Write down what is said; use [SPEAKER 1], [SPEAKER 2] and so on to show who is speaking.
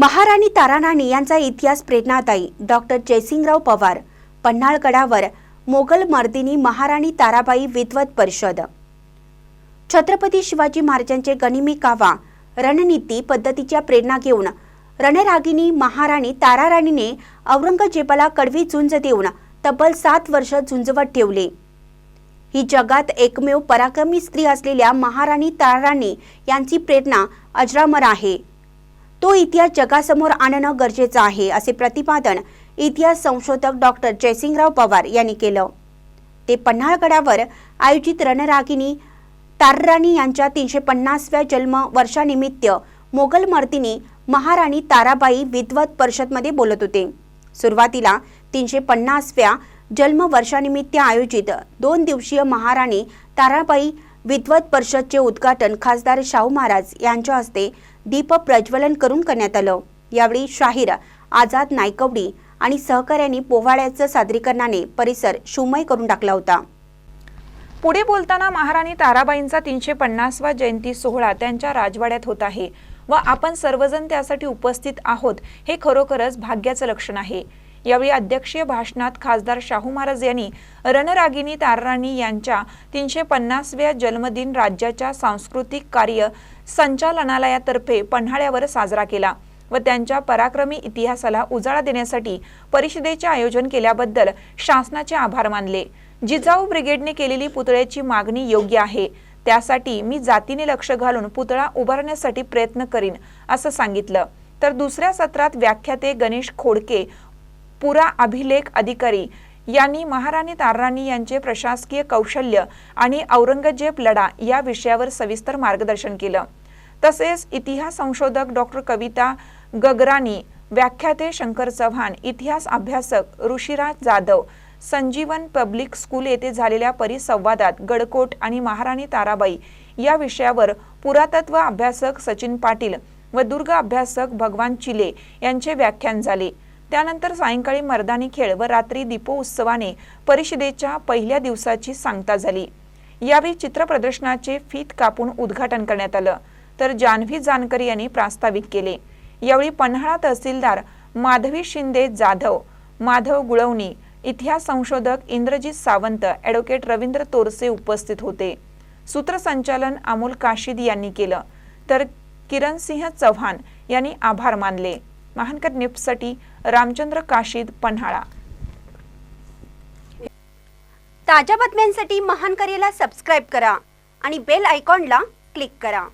[SPEAKER 1] महाराणी ताराराणी यांचा इतिहास प्रेरणादायी. डॉक्टर जयसिंगराव पवार पन्हाळगडावर मोगल मर्दिनी महाराणी ताराबाई विद्वत परिषद. छत्रपती शिवाजी महाराजांचे गनिमी कावा रणनीती पद्धतीच्या प्रेरणा घेऊन रणरागिनी महाराणी ताराराणीने औरंगजेबाला कडवी झुंज देऊन तब्बल सात वर्ष झुंजवत ठेवले. ही जगात एकमेव पराक्रमी स्त्री असलेल्या महाराणी ताराराणी यांची प्रेरणा अजरामर आहे. तो इतिहास जगासमोर आणणं गरजेचं आहे असे प्रतिपादन इतिहास संशोधक डॉक्टर जयसिंगराव पवार यांनी केलं. ते पन्हाळगडावर आयोजित रणरागिनी तारराणी यांच्या तीनशे पन्नासव्या जन्म वर्षानिमित्त मोगल मर्दिनी महाराणी ताराबाई विद्वत परिषदमध्ये बोलत होते. सुरुवातीला तीनशे पन्नासव्या जन्म वर्षानिमित्त आयोजित दोन दिवसीय महाराणी ताराबाई विद्वत परिषदचे उद्घाटन खासदार शाहू महाराज यांच्या हस्ते दीप प्रज्वलन करून करण्यात आलं. यावेळी शाहीर आझाद नायकवडी आणि सहकाऱ्यांनी पोवाड्याचं सादरीकरणाने परिसर शुमय करून टाकला होता.
[SPEAKER 2] पुढे बोलताना महाराणी ताराबाईंचा तीनशे पन्नासवा जयंती सोहळा त्यांच्या राजवाड्यात होत आहे व आपण सर्वजण त्यासाठी उपस्थित आहोत हे खरोखरच भाग्याचं लक्षण आहे. यावेळी अध्यक्षीय भाषणात खासदार शाहू महाराज यांनी रणरागिनी ताराराणी यांच्या तीनशे पन्नासव्या जन्मदिन राज्याच्या सांस्कृतिक कार्य संचालनालयातर्फे पन्हाळ्यावर साजरा केला व त्यांच्या पराक्रमी इतिहासाला उजाळा देण्यासाठी परिषदेचे आयोजन केल्याबद्दल शासनाचे आभार मानले. जिजाऊ ब्रिगेडने केलेली पुतळ्याची मागणी योग्य आहे. त्यासाठी मी जातीने लक्ष घालून पुतळा उभारण्यासाठी प्रयत्न करीन असं सांगितलं. तर दुसऱ्या सत्रात व्याख्याते गणेश खोडके पुरा अभिलेख अधिकारी यांनी महाराणी तारराणी यांचे प्रशासकीय कौशल्य आणि औरंगजेब लढा या विषयावर सविस्तर मार्गदर्शन केलं. तसेच इतिहास संशोधक डॉक्टर कविता गगराणी व्याख्याते शंकर चव्हाण इतिहास अभ्यासक ऋषिराज जाधव संजीवन पब्लिक स्कूल येथे झालेल्या परिसंवादात गडकोट आणि महाराणी ताराबाई या विषयावर पुरातत्व अभ्यासक सचिन पाटील व दुर्ग अभ्यासक भगवान चिले यांचे व्याख्यान झाले. त्यानंतर सायंकाळी मर्दानी खेळ व रात्री दीपोत्सवाने परिषदेच्या पहिल्या दिवसाची सांगता झाली. यावेळी चित्र प्रदर्शनाचे फीत कापून उद्घाटन करण्यात आलं. तर जान्हवी जानकर यांनी प्रास्ताविक केले. यावेळी पन्हाळा तहसीलदार माधवी शिंदे जाधव माधव गुळवणी इतिहास संशोधक इंद्रजित सावंत ॲडव्होकेट रवींद्र तोरसे उपस्थित होते. सूत्रसंचालन अमोल काशीद यांनी केलं. तर किरणसिंह चव्हाण यांनी आभार मानले. महानकर निप्ससाठी रामचंद्र काशीद पन्हाळा.
[SPEAKER 1] ताज्या बातम्यांसाठी महान करेला सबस्क्राईब करा आणि बेल आयकॉनला क्लिक करा.